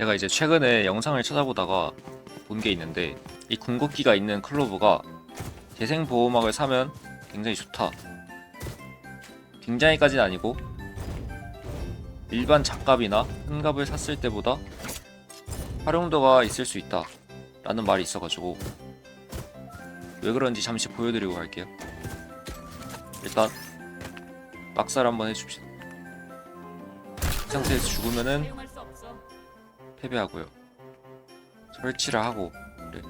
내가 이제 최근에 영상을 찾아보다가 본 게 있는데 이 궁극기가 있는 클로브가 재생 보호막을 사면 굉장히 좋다. 굉장히까지는 아니고 일반 장갑이나 흠갑을 샀을 때보다 활용도가 있을 수 있다 라는 말이 있어가지고 왜 그런지 잠시 보여드리고 갈게요 일단 막살 한번 해줍시다 이 상태에서 죽으면은. 패배하고요 설치를 하고 그래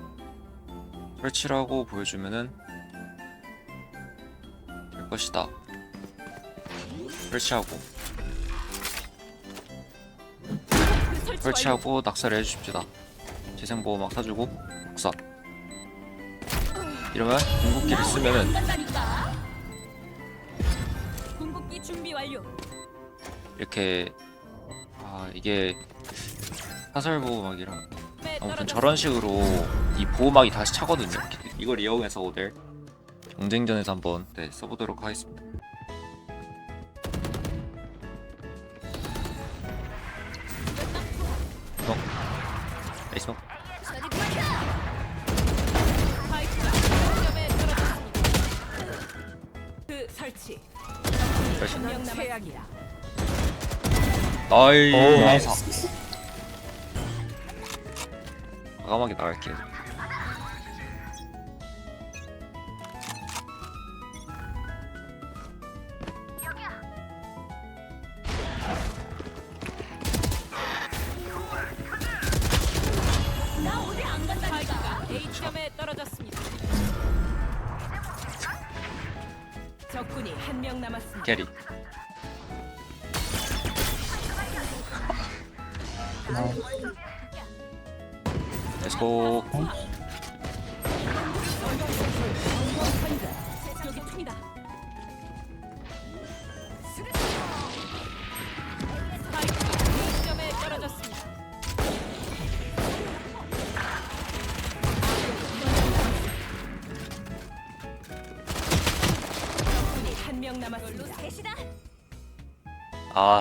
설치를 하고 보여주면은 될 것이다 설치하고 그 설치 설치하고 낙사를 해줍시다. 재생보호막 사주고 낙사. 이러면 궁극기를 쓰면은. 이렇게 아 이게 사설 보호 막이라 매 아무튼. 저런 식으로 이 보호막이 다시 차거든요. 이걸 이용해서 오늘 경쟁전에서 한번 네, 써보도록 하겠습니다. 어? 에이스. 그 설치. 나이 오, 나이스. 과감하게 나갈게요. 나 어디 안 간다니까. A점에 떨어졌습니다. 적군이 한 명 남았습니다. 캐리. 렛츠고.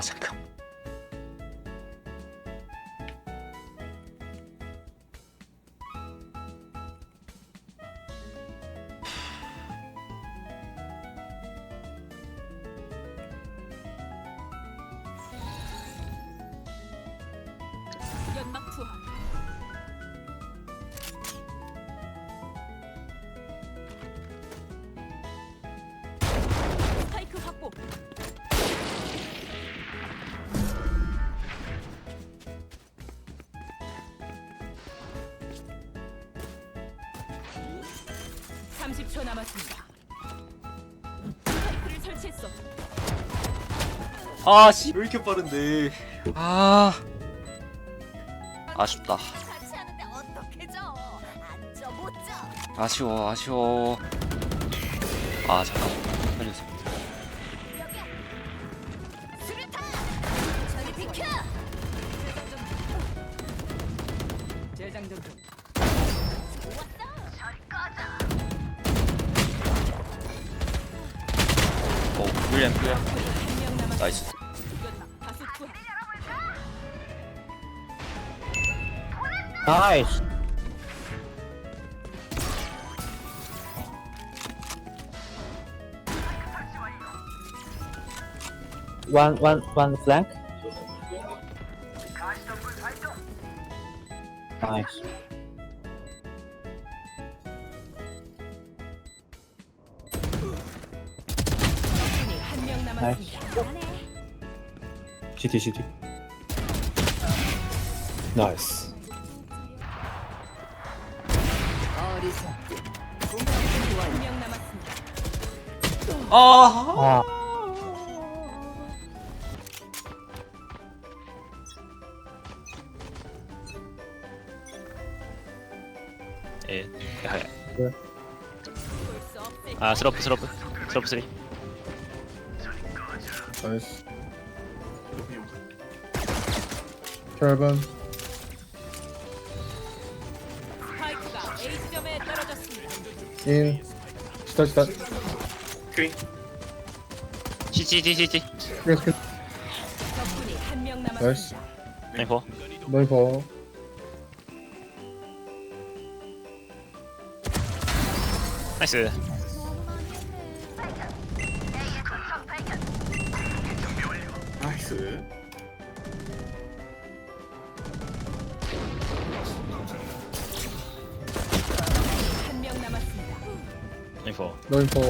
여기 총 (30초) 남았습니다. 스파이크를 설치했어. 아 씨. 왜 이렇게 빠른데? 아. 아쉽다. 같이 하는데 어떻게 져? 앉아 못 져. 아쉬워 아쉬워. 아 잠깐. 수류 오 윌리엄 윌리엄. 한명 남았습니다. 나이스. 연막 다수 투하. 나이스. One, one, one flank. Nice. 남았습니다. CT, CT. 나이스. 아. 아, 예. 야, 볼수 없을 아 스러프 스러프 스러프 쓰리 나이스 혈반 스파이크가 A 지점에 떨어졌습니다. 인 CC CC CC 스크린 스크린 적군이 한 명 나이스 남았습니다. 너이퍼. 나이스. 나이스. 한명 남았습니다. 인포. 너이퍼.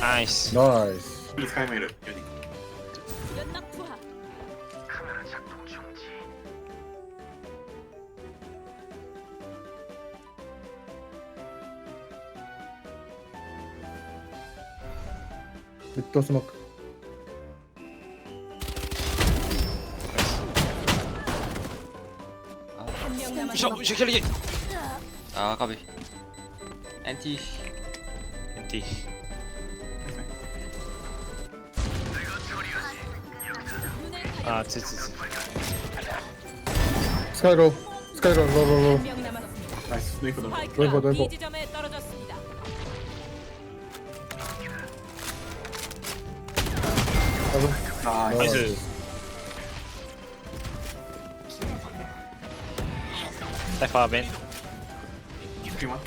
나이스. 나이스. 플리즈 카이메르 여기. 연락 투 하. 빅터 스모크. 한명 남았습니다. 셔, 셔킬리. 아 까비 엔티 엔티. 아, 지, 지, 지. 스카이로. 스카이로. 로로로. 나이스. 스파이크가 넓어, 넓어. B 지점에 떨어졌습니다. 아, 나이스. 사이파 맨. 크리마.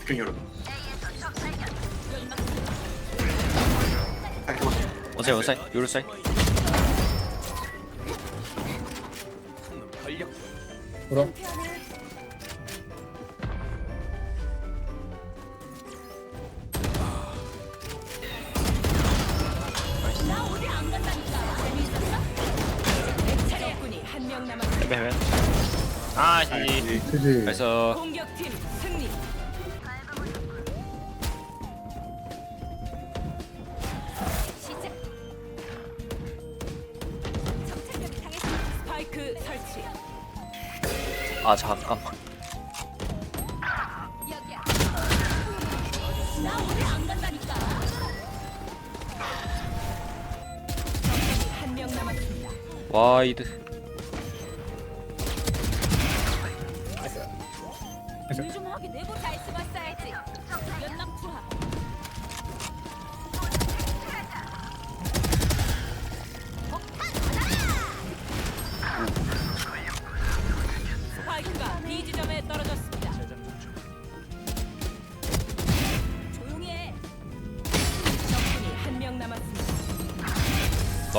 스크린 열어. 잠깐만. 원사이 원사이 요로 사이 돌아. 아, 지. 나이스. 그지. 그래서 공격팀 승리. 스파이크 설치. 아 잠깐만 적군이 한명 남았습니다. 와이드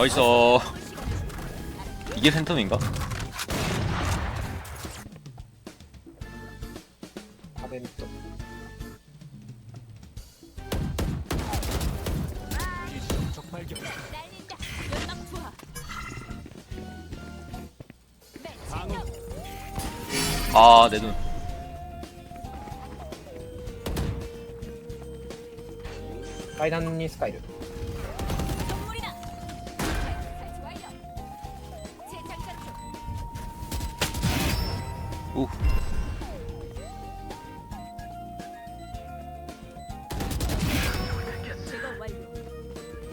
나이스 이게 센텀인가? 가벤이 또 아, 내 눈. 파이난 니 스카이를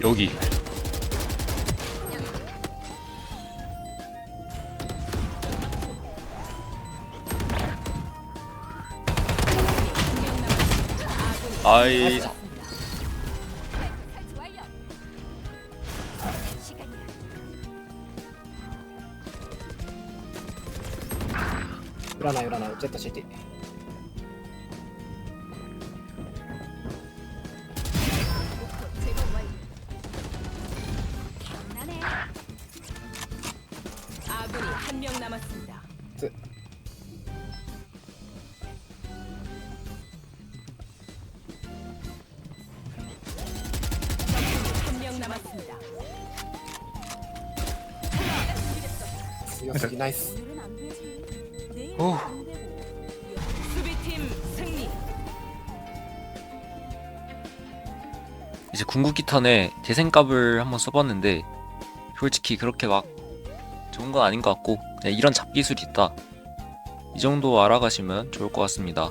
여기. 아이. 설치 완료. 시간이야.占 한 명 남았습니다. 네. 한명 네. 나이스. 오. 수비팀 승리. 이제 궁극기 탄에 재생값을 한번 써봤는데 솔직히 그렇게 막 좋은 건 아닌 것 같고 그냥 이런 잡기술이 있다. 이 정도 알아가시면 좋을 것 같습니다